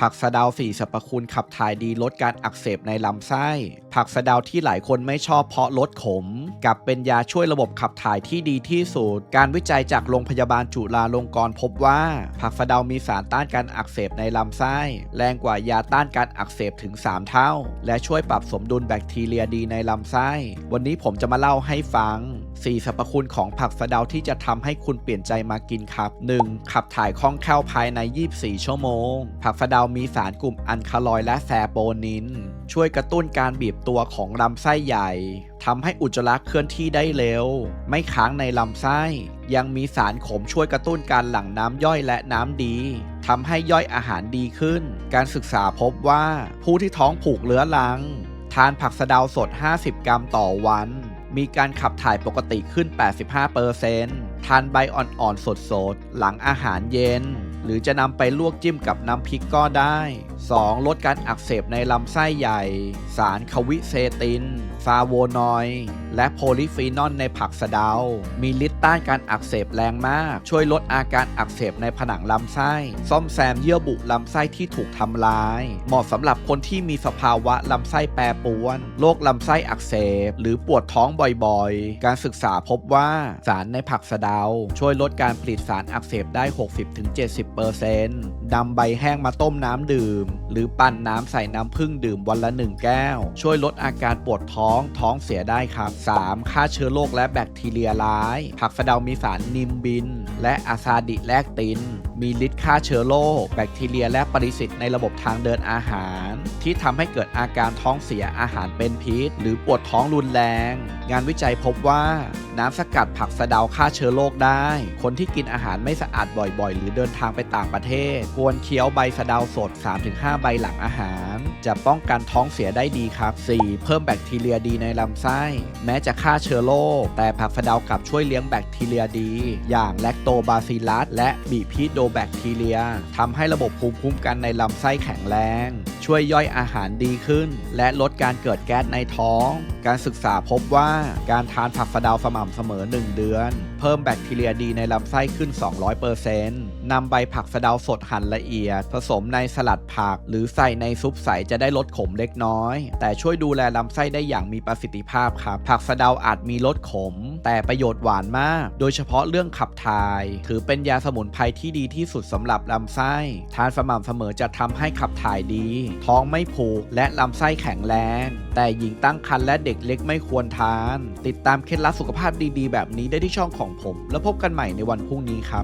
ผักสะเดาสี่สรรพคุณขับถ่ายดีลดการอักเสบในลำไส้ ผักสะเดาที่หลายคนไม่ชอบเพราะลดขม กับเป็นยาช่วยระบบขับถ่ายที่ดีที่สุด การวิจัยจากโรงพยาบาลจุฬาลงกรณ์พบว่า ผักสะเดามีสารต้านการอักเสบในลำไส้ แรงกว่ายาต้านการอักเสบถึง 3 เท่า และช่วยปรับสมดุลแบคทีเรียดีในลำไส้ วันนี้ผมจะมาเล่าให้ฟัง 4 สรรพคุณของผักสะเดาที่จะทำให้คุณเปลี่ยนใจมากินครับ 1. ขับถ่ายคล่องแคล่วภายใน 24 ชั่วโมง ผักสะเดามีสารกลุ่มอันคาลอยและแซโปนิน ช่วยกระตุ้นการบีบตัวของลำไส้ใหญ่ ทำให้อุจจาระเคลื่อนที่ได้เร็ว ไม่ค้างในลำไส้ ยังมีสารขมช่วยกระตุ้นการหลั่งน้ำย่อยและน้ำดีทำให้ย่อยอาหารดีขึ้น การศึกษาพบว่าผู้ที่ท้องผูกเรื้อรัง ทานผักสะเดาสด 50 กรัมต่อวัน มีการขับถ่ายปกติขึ้น 85%ทานใบอ่อนๆสดๆ หลังอาหารเย็น หรือจะนำไปลวกจิ้มกับน้ำพริกก็ได้ 2. ลดการอักเสบในลำไส้ใหญ่ สารควิเซติน ฟาโวนอยด์และโพลิฟีนอลในผักสะเดา มีฤทธิ์ต้านการอักเสบแรงมาก ช่วยลดอาการอักเสบในผนังลำไส้ ซ่อมแซมเยื่อบุลำไส้ที่ถูกทำลาย เหมาะสำหรับคนที่มีสภาวะลำไส้แปรปรวน โรคลำไส้อักเสบ หรือปวดท้องบ่อยๆ การศึกษาพบว่าสารในผักสะเดา ช่วยลดการผลิตสารอักเสบได้ 60-70%นำใบแห้งมาต้มน้ำดื่ม หรือปั่นน้ำใส่น้ำผึ้งดื่มวันละ 1 แก้ว ช่วยลดอาการปวดท้องท้องเสียได้ครับ 3. ฆ่าเชื้อโรคและแบคทีเรียร้าย ผักสะเดามีสารนิมบิน และอาซาดิแลกตินมีฤทธิ์ฆ่าเชื้อโรคแบคทีเรีย และปรสิตในระบบทางเดินอาหาร ที่ทำให้เกิดอาการท้องเสียอาหารเป็นพิษ หรือปวดท้องรุนแรง งานวิจัยพบว่า น้ำสกัดผักสะเดาฆ่าเชื้อโรคได้ คนที่กินอาหารไม่สะอาดบ่อยๆ หรือเดินทางไปต่างประเทศ ควรเคี้ยวใบสะเดาสด 3-5 ใบหลังอาหาร จะป้องกันท้องเสียได้ดีครับ 4. เพิ่มแบคทีเรียดีในลำไส้ แม้จะฆ่าเชื้อโรคแต่ผักสะเดากลับช่วยเลี้ยงแบคทีเรียดี อย่างแลคโตบาซิลัสและบีพิโดแบคทีเรียทำให้ระบบภูมิคุ้มกันในลำไส้แข็งแรง ช่วยย่อยอาหารดีขึ้น และลดการเกิดแก๊สในท้อง การศึกษาพบว่าการทานผักสะดาวสม่ำเสมอ 1 เดือน เพิ่มแบคทีเรียดีในลำไส้ขึ้น 200%นำใบผักสะดาวสดหั่นละเอียด ผสมในสลัดผัก หรือใส่ในซุปใสจะได้ลดขมเล็กน้อย แต่ช่วยดูแลลำไส้ได้อย่างมีประสิทธิภาพครับผักสะดาวอาจมีรสขม แต่ประโยชน์หวานมาก โดยเฉพาะเรื่องขับถ่าย ถือเป็นยาสมุนไพรที่ดีที่สุดสำหรับลำไส้ ทานสม่ำเสมอจะทำให้ขับถ่ายดี ท้องไม่ผูกและลำไส้แข็งแรง แต่หญิงตั้งครรภ์และเด็กเล็กไม่ควรทาน ติดตามเคล็ดลับสุขภาพดีๆ แบบนี้ได้ที่ช่องของผม แล้วพบกันใหม่ในวันพรุ่งนี้ครับ